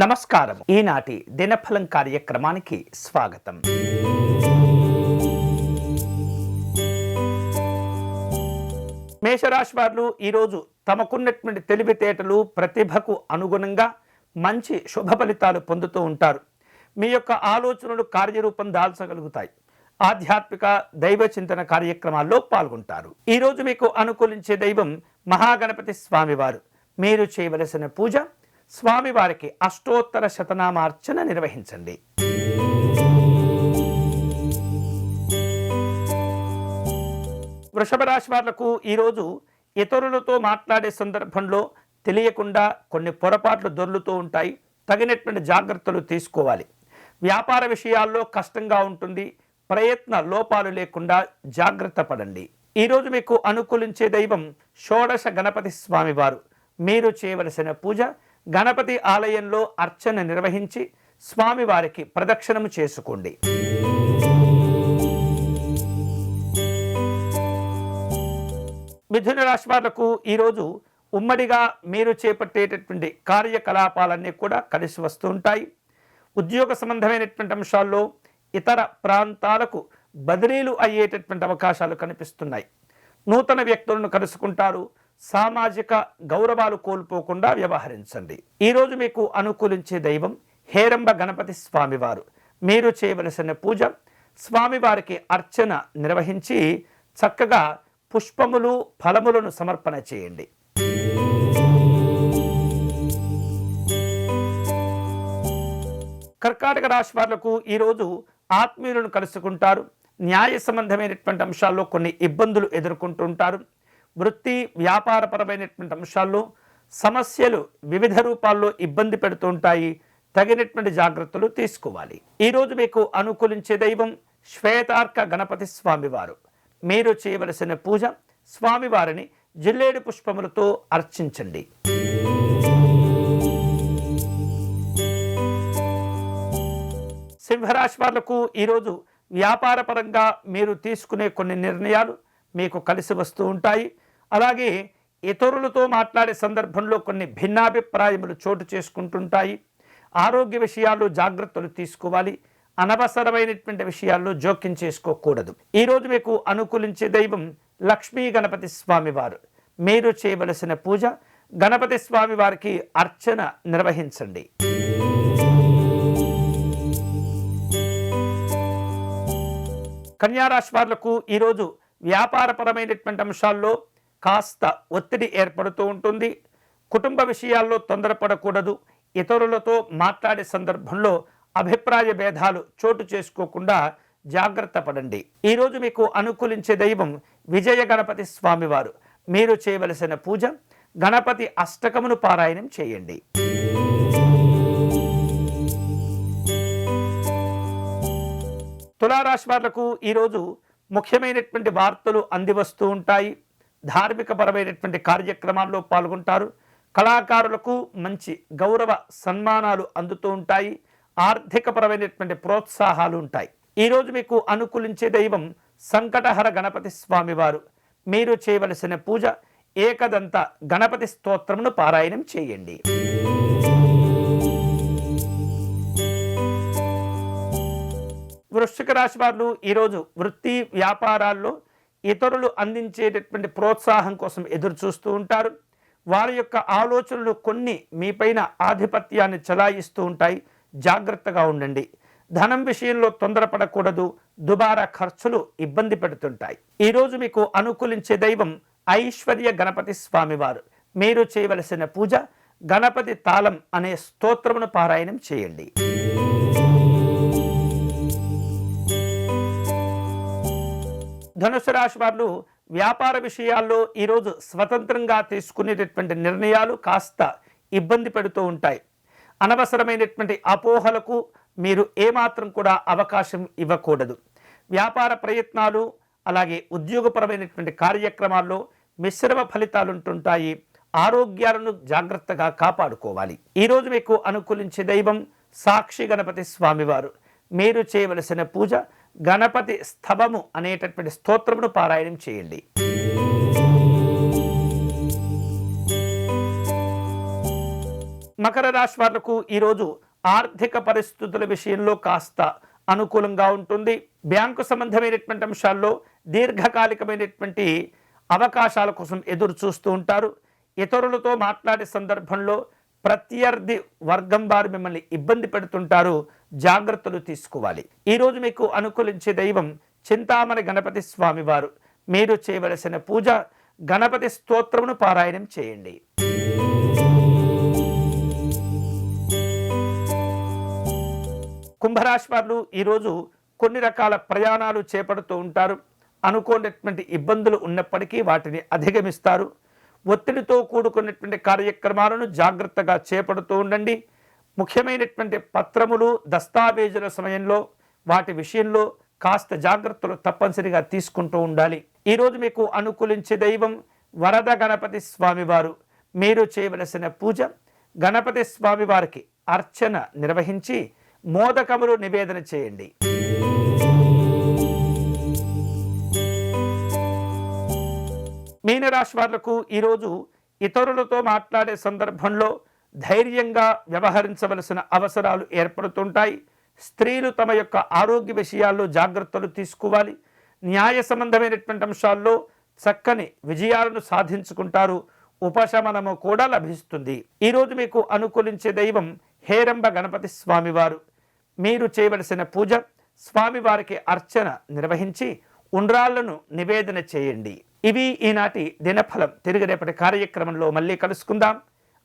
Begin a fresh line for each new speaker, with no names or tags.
నమస్కారం ఈనాటి దినఫలం కార్యక్రమానికి స్వాగతం. మేషరాశి వారు ఈరోజు తమకున్నటువంటి తెలివితేటలు ప్రతిభకు అనుగుణంగా మంచి శుభ ఫలితాలు పొందుతూ ఉంటారు. మీ యొక్క ఆలోచనలు కార్యరూపం దాల్చగలుగుతాయి. ఆధ్యాత్మిక దైవ చింతన కార్యక్రమాల్లో పాల్గొంటారు. ఈరోజు మీకు అనుకూలించే దైవం మహాగణపతి స్వామివారు. మీరు చేయవలసిన పూజ స్వామివారికి అష్టోత్తర శతనామార్చన నిర్వహించండి. వృషభ రాశి వాళ్ళకు ఈరోజు ఇతరులతో మాట్లాడే సందర్భంలో తెలియకుండా కొన్ని పొరపాట్లు దొర్లుతూ ఉంటాయి. తగినటువంటి జాగ్రత్తలు తీసుకోవాలి. వ్యాపార విషయాల్లో కష్టంగా ఉంటుంది. ప్రయత్న లోపాలు లేకుండా జాగ్రత్త పడండి. ఈరోజు మీకు అనుకూలించే దైవం షోడశ గణపతి స్వామివారు. మీరు చేయవలసిన పూజ గణపతి ఆలయంలో అర్చన నిర్వహించి స్వామివారికి ప్రదక్షిణము చేసుకోండి. మిథున రాశి వాళ్ళకు ఈరోజు ఉమ్మడిగా మీరు చేపట్టేటటువంటి కార్యకలాపాలన్నీ కూడా కలిసి వస్తూ ఉంటాయి. ఉద్యోగ సంబంధమైనటువంటి అంశాల్లో ఇతర ప్రాంతాలకు బదిలీలు అయ్యేటటువంటి అవకాశాలు కనిపిస్తున్నాయి. నూతన వ్యక్తులను కలుసుకుంటారు. సామాజిక గౌరవాలు కోల్పోకుండా వ్యవహరించండి. ఈరోజు మీకు అనుకూలించే దైవం హేరంబ గణపతి స్వామివారు. మీరు చేయవలసిన పూజ స్వామివారికి అర్చన నిర్వహించి చక్కగా పుష్పములు ఫలములను సమర్పణ చేయండి. కర్కాటక రాశి వాళ్ళకు ఈరోజు ఆత్మీయులను కలుసుకుంటారు. న్యాయ సంబంధమైనటువంటి అంశాల్లో కొన్ని ఇబ్బందులు ఎదుర్కొంటుంటారు. వృత్తి వ్యాపారపరమైనటువంటి అంశాల్లో సమస్యలు వివిధ రూపాల్లో ఇబ్బంది పెడుతూ ఉంటాయి. తగినటువంటి జాగ్రత్తలు తీసుకోవాలి. ఈరోజు మీకు అనుకూలించే దైవం శ్వేతార్క గణపతి స్వామివారు. మీరు చేయవలసిన పూజ స్వామివారిని జిల్లేడు పుష్పములతో అర్చించండి. సింహరాశి వాళ్ళకు ఈరోజు వ్యాపారపరంగా మీరు తీసుకునే కొన్ని నిర్ణయాలు మీకు కలిసి వస్తూ ఉంటాయి. అలాగే ఇతరులతో మాట్లాడే సందర్భంలో కొన్ని భిన్నాభిప్రాయములు చోటు చేసుకుంటుంటాయి. ఆరోగ్య విషయాల్లో జాగ్రత్తలు తీసుకోవాలి. అనవసరమైనటువంటి విషయాల్లో జోక్యం చేసుకోకూడదు. ఈరోజు మీకు అనుకూలించే దైవం లక్ష్మీ గణపతి స్వామివారు. మీరు చేయవలసిన పూజ గణపతి స్వామి వారికి అర్చన నిర్వహించండి. కన్యారాశి వారులకు ఈరోజు వ్యాపారపరమైనటువంటి అంశాల్లో కాస్త ఒత్తిడి ఏర్పడుతూ ఉంటుంది. కుటుంబ విషయాల్లో తొందరపడకూడదు. ఇతరులతో మాట్లాడే సందర్భంలో అభిప్రాయ భేదాలు చోటు చేసుకోకుండా జాగ్రత్త పడండి. ఈరోజు మీకు అనుకూలించే దైవం విజయ గణపతి స్వామివారు. మీరు చేయవలసిన పూజ గణపతి అష్టకమును పారాయణం చేయండి. తులారాశి వాళ్ళకు ఈరోజు ముఖ్యమైనటువంటి వార్తలు అందివస్తూ ఉంటాయి. ధార్మిక పరమైనటువంటి కార్యక్రమాల్లో పాల్గొంటారు. కళాకారులకు మంచి గౌరవ సన్మానాలు అందుతూ ఉంటాయి. ఆర్థికపరమైనటువంటి ప్రోత్సాహాలు ఉంటాయి. ఈరోజు మీకు అనుకూలించే దైవం సంకటహర గణపతి స్వామివారు. మీరు చేయవలసిన పూజ ఏకదంత గణపతి స్తోత్రమును పారాయణం చేయండి. వృశ్చిక రాశి వారు ఈరోజు వృత్తి వ్యాపారాల్లో ఇతరులు అందించేటటువంటి ప్రోత్సాహం కోసం ఎదురు చూస్తూ ఉంటారు. వారి యొక్క ఆలోచనలు కొన్ని మీపైన ఆధిపత్యాన్ని చలాయిస్తూ ఉంటాయి. జాగ్రత్తగా ఉండండి. ధనం విషయంలో తొందరపడకూడదు. దుబారా ఖర్చులు ఇబ్బంది పెడుతుంటాయి. ఈరోజు మీకు అనుకూలించే దైవం ఐశ్వర్య గణపతి స్వామివారు. మీరు చేయవలసిన పూజ గణపతి తాళం అనే స్తోత్రమును పారాయణం చేయండి. ధనుసు రాశి వారు వ్యాపార విషయాల్లో ఈరోజు స్వతంత్రంగా తీసుకునేటటువంటి నిర్ణయాలు కాస్త ఇబ్బంది పెడుతూ ఉంటాయి. అనవసరమైనటువంటి అపోహలకు మీరు ఏమాత్రం కూడా అవకాశం ఇవ్వకూడదు. వ్యాపార ప్రయత్నాలు అలాగే ఉద్యోగపరమైనటువంటి కార్యక్రమాల్లో మిశ్రమ ఫలితాలు ఉంటుంటాయి. ఆరోగ్యాలను జాగ్రత్తగా కాపాడుకోవాలి. ఈరోజు మీకు అనుకూలించే దైవం సాక్షి గణపతి స్వామివారు. మీరు చేయవలసిన పూజ గణపతి స్తభము అనేటటువంటి స్తోత్రమును పారాయణం చేయండి. మకర రాశి వాళ్ళకు ఈరోజు ఆర్థిక పరిస్థితుల విషయంలో కాస్త అనుకూలంగా ఉంటుంది. బ్యాంకు సంబంధమైనటువంటి అంశాల్లో దీర్ఘకాలికమైనటువంటి అవకాశాల కోసం ఎదురు చూస్తూ ఉంటారు. ఇతరులతో మాట్లాడే సందర్భంలో ప్రత్యర్థి వర్గం వారు మిమ్మల్ని ఇబ్బంది పెడుతుంటారు. జాగ్రత్తలు తీసుకోవాలి. ఈరోజు మీకు అనుకూలించే దైవం చింతామణి గణపతి స్వామివారు. మీరు చేయవలసిన పూజ గణపతి స్తోత్రమును పారాయణం చేయండి. కుంభరాశి వారు ఈరోజు కొన్ని రకాల ప్రయాణాలు చేపడుతూ ఉంటారు. అనుకోనటువంటి ఇబ్బందులు ఉన్నప్పటికీ వాటిని అధిగమిస్తారు. ఒత్తిడితో కూడుకున్నటువంటి కార్యక్రమాలను జాగ్రత్తగా చేపడుతూ ఉండండి. ముఖ్యమైనటువంటి పత్రములు దస్తావేజుల సమయంలో వాటి విషయంలో కాస్త జాగ్రత్తలు తప్పనిసరిగా తీసుకుంటూ ఉండాలి. ఈరోజు మీకు అనుకూలించే దైవం వరద గణపతి స్వామివారు. మీరు చేయవలసిన పూజ గణపతి స్వామివారికి అర్చన నిర్వహించి మోదకములు నివేదన చేయండి. మీనరాశి వాళ్ళకు ఈరోజు ఇతరులతో మాట్లాడే సందర్భంలో ధైర్యంగా వ్యవహరించవలసిన అవసరాలు ఏర్పడుతుంటాయి. స్త్రీలు తమ యొక్క ఆరోగ్య విషయాల్లో జాగ్రత్తలు తీసుకోవాలి. న్యాయ సంబంధమైనటువంటి అంశాల్లో చక్కని విజయాలను సాధించుకుంటారు. ఉపశమనము కూడా లభిస్తుంది. ఈరోజు మీకు అనుకూలించే దైవం హేరంబ గణపతి స్వామివారు. మీరు చేయవలసిన పూజ స్వామివారికి అర్చన నిర్వహించి ఉండ్రాళ్ళను నివేదన చేయండి. ఇవి ఈనాటి దినఫలం. తిరిగి రేపటి కార్యక్రమంలో మళ్ళీ కలుసుకుందాం.